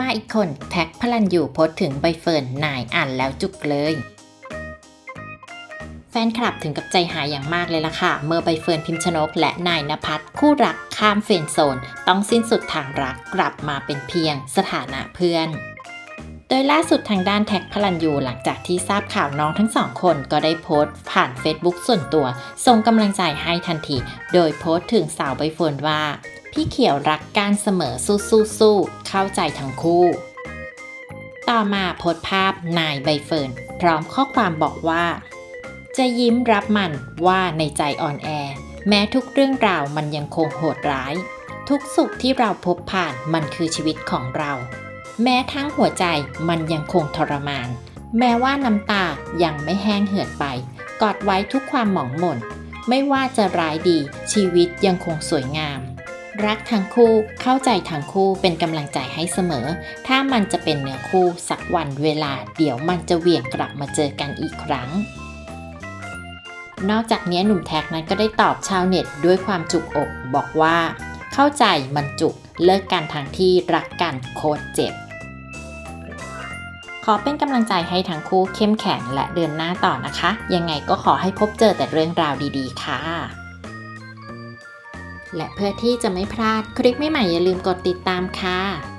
มาอีกคนแท็กพลันอยู่โพสถึงใบเฟิร์นนายอ่านแล้วจุกเลย แฟนคลับถึงกับใจหายอย่างมากเลยล่ะค่ะ เมื่อใบเฟิร์นพิมพ์ชนก และนายนภัสคู่รักข้ามเฟรนด์โซน ต้องสิ้นสุดทางรักกลับมาเป็นเพียงสถานะเพื่อน โดยล่าสุดทางด้านแท็กพลันยูหลังจากที่ทราบข่าวน้องทั้งสองคนก็ได้โพสต์ผ่าน Facebook ส่วนตัว ส่งกำลังใจให้ทันที โดยโพสต์ถึงสาวใบเฟินว่า พี่เขียวรักการเสมอสู้สู้สู้เข้าใจทั้งคู่ ต่อมาโพสต์ภาพนายใบเฟิร์นพร้อมข้อความบอกว่า จะยิ้มรับมันว่าในใจอ่อนแอ แม้ทุกเรื่องราวมันยังคงโหดร้าย ทุกสุขที่เราพบผ่านมันคือชีวิตของเรา แม้ทั้งหัวใจมันยังคงทรมาน แม้ว่าน้ำตายังไม่แห้งเหือดไป กอดไว้ทุกความหมองหม่น ไม่ว่าจะร้ายดีชีวิตยังคงสวยงาม รักทั้งคู่เข้าใจทั้งคู่เป็นกำลังใจให้เสมอ ถ้ามันจะเป็นเนื้อคู่สักวันเวลา เดี๋ยวมันจะเหวี่ยงกลับมาเจอกันอีกครั้งนอกจากนี้หนุ่มแท็กนั้นก็ได้ตอบชาวเน็ตด้วยความจุกอกบอกว่า เข้าใจมันจุกเลิกกันทางที่รักกันโคตรเจ็บ ขอเป็นกำลังใจให้ทั้งคู่เข้มแข็งและเดินหน้าต่อนะคะ ยังไงก็ขอให้พบเจอแต่เรื่องราวดีๆ ค่ะ และเพื่อที่จะไม่พลาดคลิปใหม่ๆอย่าลืมกดติดตามค่ะ